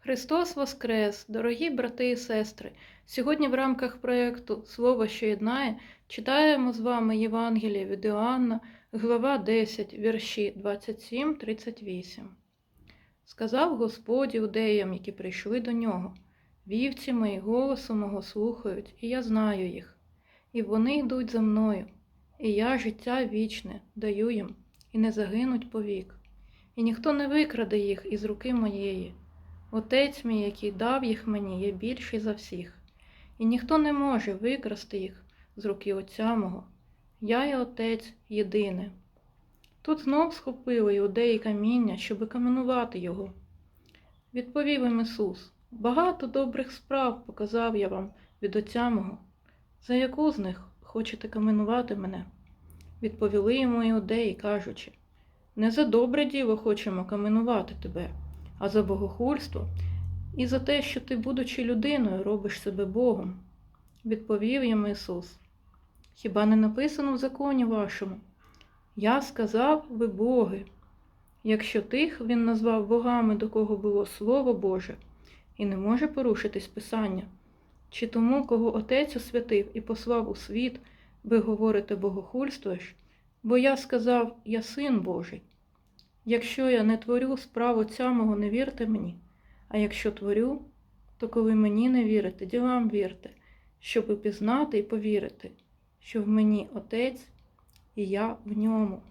Христос Воскрес, дорогі брати і сестри! Сьогодні в рамках проєкту Слово, що єднає, читаємо з вами Євангеліє від Іоанна, глава 10, вірші 27-38. Сказав Господь іудеям, які прийшли до нього, вівці мої голосу мого слухають, і я знаю їх, і вони йдуть за мною, і я життя вічне даю їм, і не загинуть повік, і ніхто не викраде їх із руки моєї. Отець мій, який дав їх мені, є більший за всіх, і ніхто не може викрасти їх з руки Отця мого. Я і Отець єдине. Тут знов схопили іудеї каміння, щоби каменувати його. Відповів їм Ісус, багато добрих справ показав я вам від Отця мого. За яку з них хочете каменувати мене? Відповіли йому іудеї, кажучи, не за добре діло хочемо каменувати тебе а за богохульство і за те, що ти, будучи людиною, робиш себе Богом. Відповів йому Ісус. Хіба не написано в законі вашому? Я сказав ви боги. Якщо тих він назвав богами, до кого було Слово Боже, і не може порушитись Писання, чи тому, кого Отець освятив і послав у світ, ви говорите богохульствуєш, бо я сказав, я син Божий. Якщо я не творю справу цямого, не вірте мені, а якщо творю, то коли мені не вірите, ділам вірте, щоб пізнати і повірити, що в мені Отець і я в ньому.